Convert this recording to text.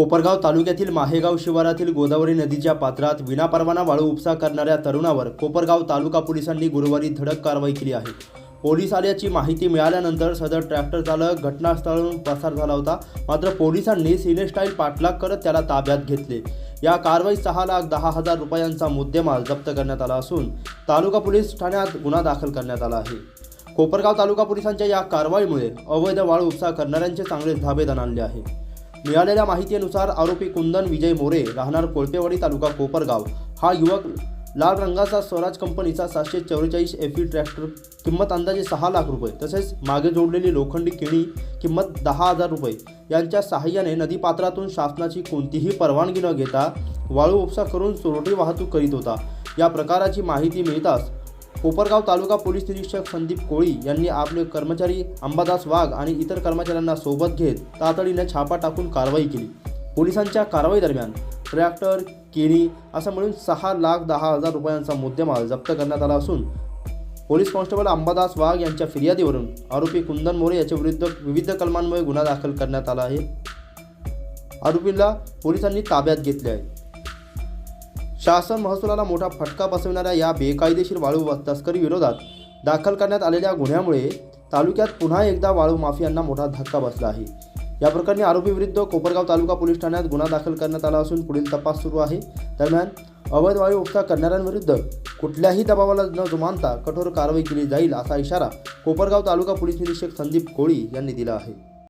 कोपरगाव तालुक्यातील माहेगाव शिवारातील गोदावरी नदीच्या पात्रात विनापरवाना वाळू उपसा करणाऱ्या तरुणावर कोपरगाव तालुका पोलिसांनी गुरुवारी धडक कारवाई केली आहे. पोलीस आल्याची माहिती मिळाल्यानंतर सदर ट्रॅक्टर चालक घटनास्थळावरून पसार झाला होता. मात्र पोलिसांनी सिनेस्टाईल पाठलाग करत त्याला ताब्यात घेतले. या कारवाईत सहा लाख दहा हजार रुपयांचा मुद्देमाल जप्त करण्यात आला असून तालुका पोलीस ठाण्यात गुन्हा दाखल करण्यात आला आहे. कोपरगाव तालुका पोलिसांच्या या कारवाईमुळे अवैध वाळू उपसा करणाऱ्यांचे चांगले धाबेदान आणले आहे. मिळालेल्या माहितीनुसार आरोपी कुंदन विजय मोरे राहणार कोळपेवाडी तालुका कोपरगाव. हा युवक लाल रंगाचा स्वराज कंपनीचा सातशे चौवेचाळीस एफ ई ट्रॅक्टर किंमत अंदाजे सहा लाख रुपये तसेच मागे जोडलेली लोखंडी केणी किंमत दहा हजार रुपये. यांच्या सहाय्याने नदीपात्रातून शासनाची कोणतीही परवानगी न घेता वाळू उपसा करून चोरटी वाहतूक करीत होता. या प्रकाराची माहिती मिळताच कोपरगाव तालुका पोलीस निरीक्षक संदीप कोळी यांनी आपले कर्मचारी अंबादास वाघ आणि इतर कर्मचाऱ्यांना सोबत घेत तातडीने छापा टाकून कारवाई केली. पोलिसांच्या कारवाई दरम्यान ट्रॅक्टर केणी असं मिळून सहा लाख दहा हजार रुपयांचा मुद्देमाल जप्त करण्यात आला असून पोलीस कॉन्स्टेबल अंबादास वाघ यांच्या फिर्यादीवरून आरोपी कुंदन मोरे याच्या विरुद्ध विविध कलमांमुळे गुन्हा दाखल करण्यात आला आहे. आरोपीला पोलिसांनी ताब्यात घेतले आहे. शासन महसुलाला मोठा फटका बसविणाऱ्या या बेकायदेशीर वाळू व तस्करी विरोधात दाखल करण्यात आलेल्या गुन्ह्यामुळे तालुक्यात पुन्हा एकदा वाळू माफियांना मोठा धक्का बसला आहे. या प्रकरणी आरोपीविरुद्ध कोपरगाव तालुका पोलीस ठाण्यात गुन्हा दाखल करण्यात आला असून पुढील तपास सुरू आहे. दरम्यान अवैध वाळू उपसा करणाऱ्यांविरुद्ध कुठल्याही दबावाला न जुमानता कठोर कारवाई केली जाईल असा इशारा कोपरगाव तालुका पोलीस निरीक्षक संदीप कोळी यांनी दिला आहे.